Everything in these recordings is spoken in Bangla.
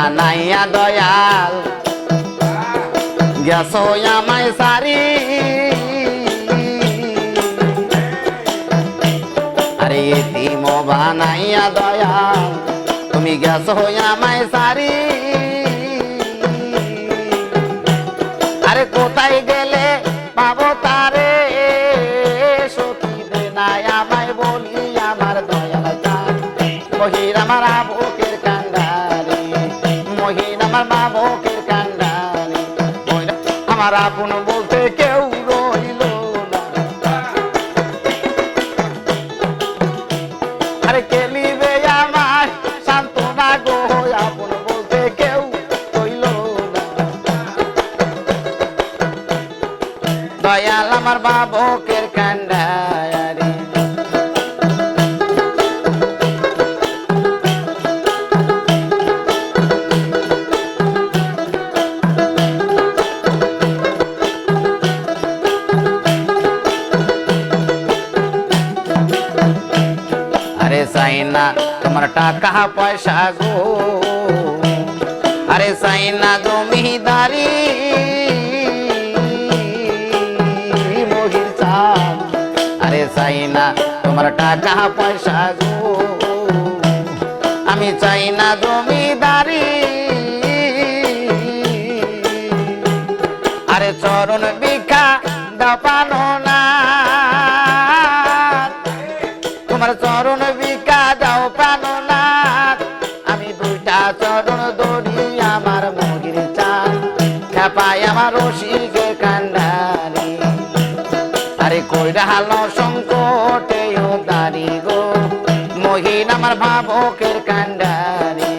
বানাইয়া দয়াল। গেছো আমায় সারি। আরে এতিম বানাইয়া দয়াল, তুমি গেছো আমায় সারি। আরে কোথায় গেলে পাবো তারে? সখী নাই আমায় বলি আমার দয়াল মহির আমার আবুকের টাকা পয়সা গো? আরে সাইনা জমিদারি মহির চাঁদ। আরে সাইনা তোমার টাকা, পয়সা গো? আমি চাই না জমিদারি আরে চরণ বিখা দপানো আমার রসিকে কান্ডারি আরে কইরা হালো সংকটে ও দাঁড়ি গো। মহিন আমার ভাবকের কান্ডারি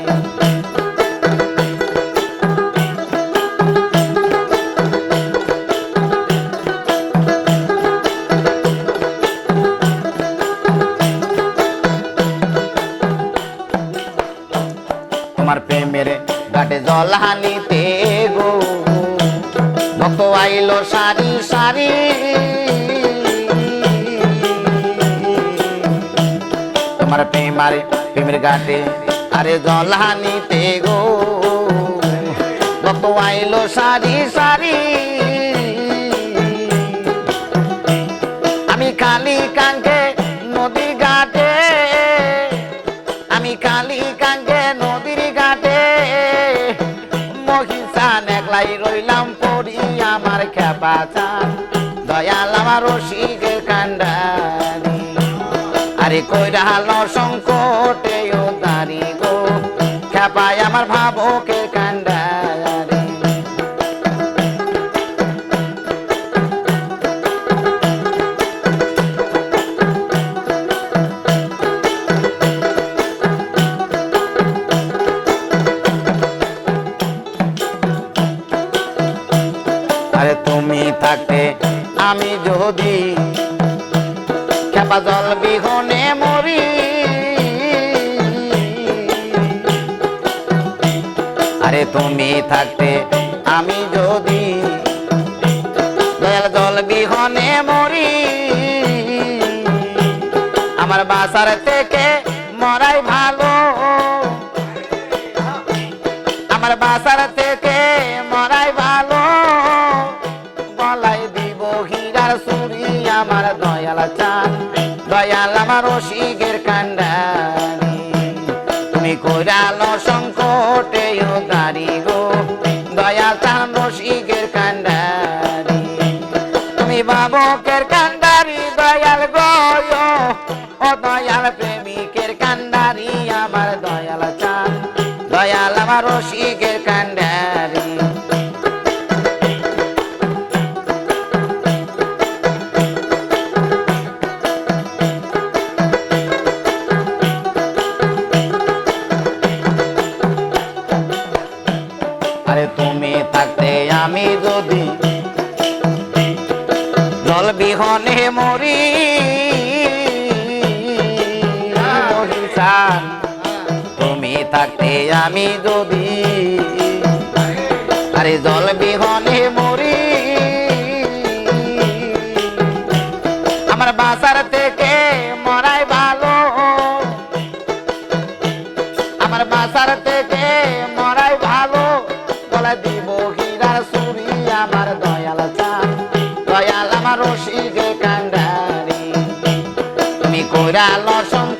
তোমার প্রেমের ঘাটে জলহানিতে গো। ভক্ত আইল সারি। সারি তোমার প্রেমারে প্রেমের ঘাটে আরে জলহানিতে গো। ভক্ত আইল সারি সারি। আমার খেপা চান দয়াল আমার রসিকের কান্ডারি আরে কইরা হালো সংকটে দাঁড়ি গো খেপায় আমার ভাবকের যদি খেপা জল বিহনে মরি। আরে তুমি থাকতে আমি যদি দয়াল জল বিহনে মরি, আমার বাসার থেকে মরাই ভালো। আমার বাসার দল বিহনে মরি তুমি থাকতে আমি যদি। আরে দল বিহনে মরি, আমার বাসার থেকে মরাই ভালো। আমার বাসার থেকে মরাই ভালো। বলে দিব হীরার সুরি, আমার দয়াল চা Muralo son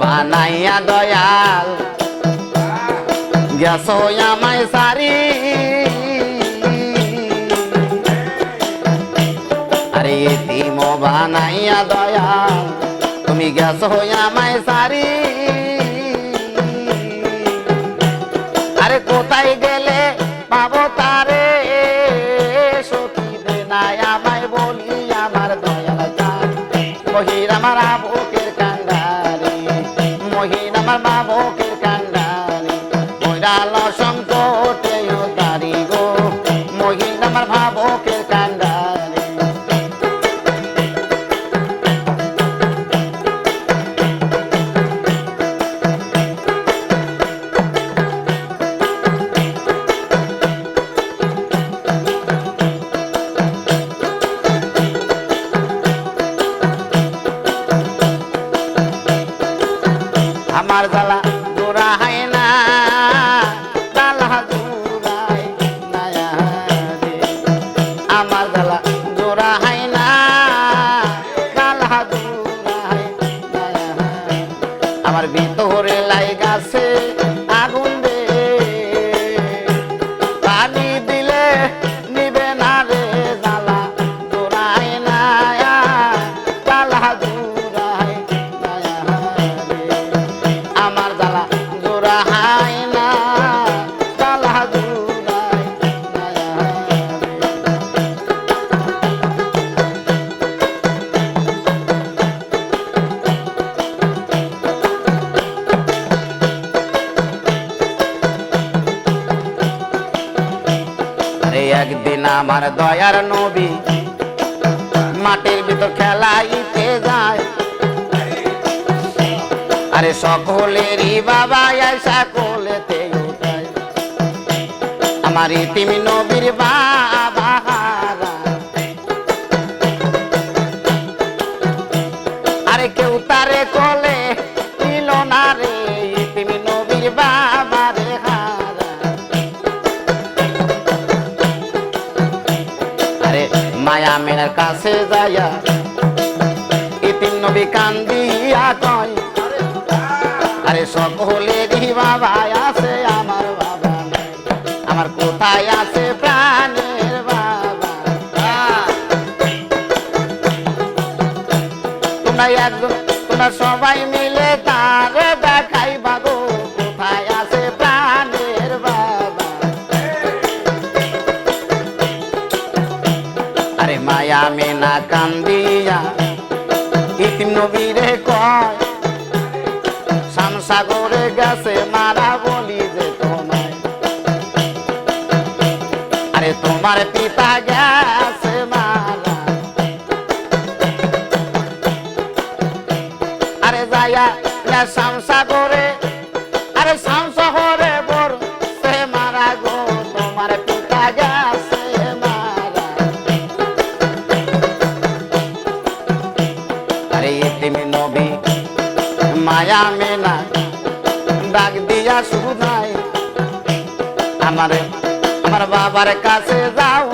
বানাইয়া দয়াল। গেছো আমায় সারি। আরে তিম বানাইয়া দয়াল, তুমি গেছো আমায় সারি। আরে কোথায় গেলে পাবো তারে? সতী দে নাই আমায় বলি আমার দয়াল চান মহির আমার আবুকের আমার একদিন আমার দয়ার নবী মাটির ভিতর খেলাইতে যায়। আরে সকলেরই বাবা আয়সা কোলেতে উঠায় আমার ইতিমি নবীর বাবা কান্দিয়া কয়, আরে সকলেরই বাবা আছে আমার বাবা। আমার কোথায় আছে প্রাণের বাবা তোমরা একজন, তোমরা সবাই মিলে তার যাইয়া না বর, সে গেছে মারা। আরে ডাক দিয়া শুধাই আমার আমার বাবার কাছে যাও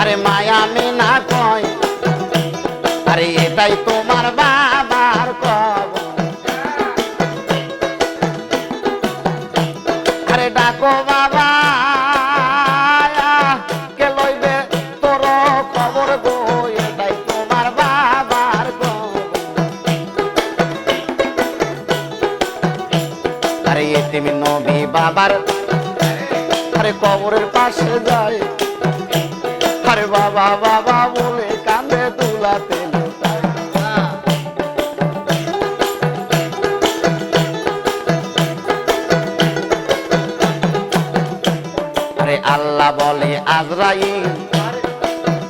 আরে মায়া মিনা কয়, আরে এটাই তোমার বাবার কবর আরে ডাকো বাবা কে লইবে তোর খবর গো? এটাই তোমার বাবার খবর। আরে এতিমি নবী বাবার, আরে কবরের পাশে যায়। আরে বাবা বাবা বলে কান্দে তুলাতে। আরে আল্লাহ বলে, আজরাইল,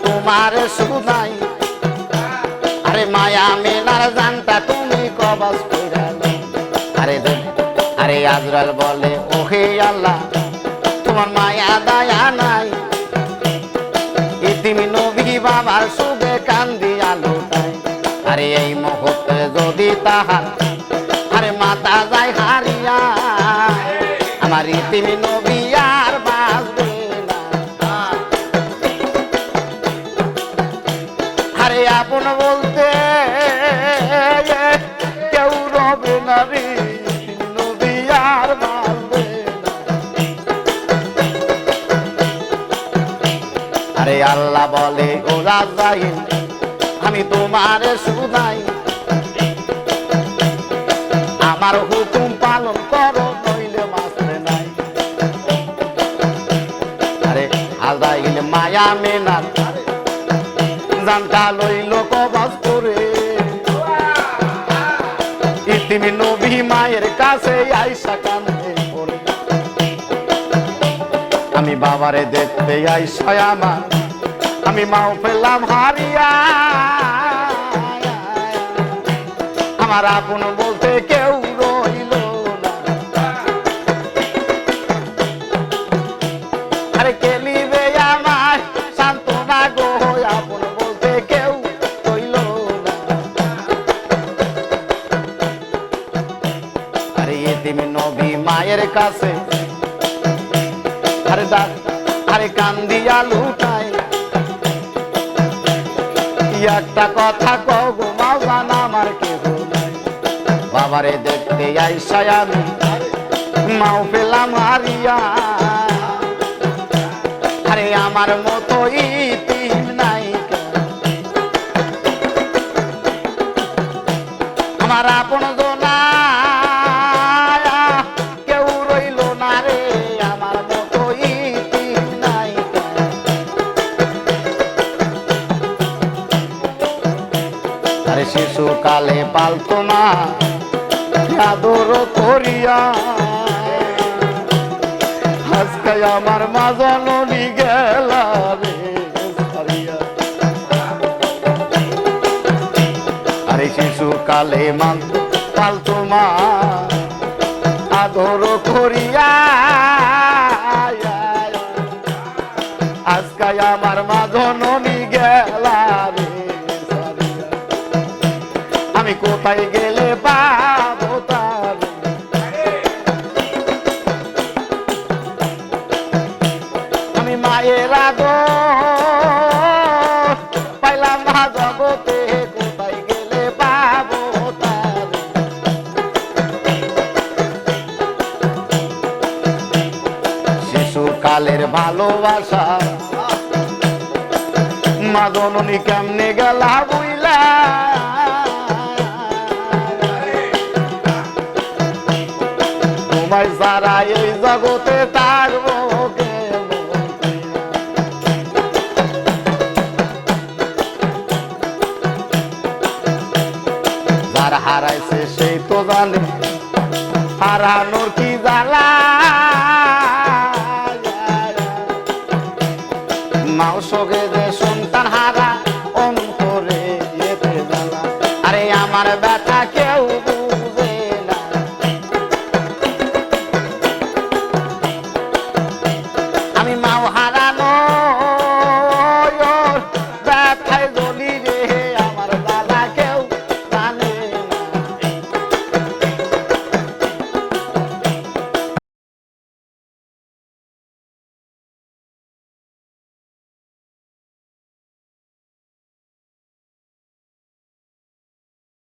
তোমার সুনাই আরে মায়া মেনার জানটা তুমি কবাস আরে আরে আজরাল বলে, ওহে আল্লাহ, তোমার মায়া দয়া নাই। ইতিমি নবী বাবার সুবে কান্দি আলো তাই আরে এই মুহূর্তে যদি তাহার আরে মাতা যায় হারিয়া, আমার ইতিমি নবী আর বাঁচবে আরে আপন বলতে কেউ রবে না রে। আল্লাহ বলে, ও রাজাইন আমি তোমার শুনাই আমার হুকুম পালন করো, নইলে মাসলে নাই। আরে আজাইল মায়া মেনার জানটা লইল কবাস করে নবী মায়ের কাছে আইসা কান্দে আমি বাবারে দেখতে আইসা আমার আমি মাও পেলাম হারিয়া। আমার আপন বলতে কেউ রইল না। আরে কেলিবে আমার সান্ত্বনা গো, আপন বলতে কেউ রইল না। আরে এদিন নবী মায়ের কাছে, আরে ডাক আরে কান্দিয়া লুটাই কি একটা কথা কগো মাওজান আমার কে বাবারে দেখতে আইসাই আমি, মাও পেলাম হারিয়া। আরে আমার মতো শিশুকালে পালতো না, আদর করিয়া আজকে আমার মা জননী গেলা রে। আরে শিশুকালে মান পালতো মা আদর করিয়া মায়ের আগো পাইলাম না শিশুকালের ভালোবাসা কেমনে বুইলা? তোমায় সারা এই জগতে থাকব হারাইছে সেই তো জানে। হারানোর কি জ্বালা? মাও সঙ্গে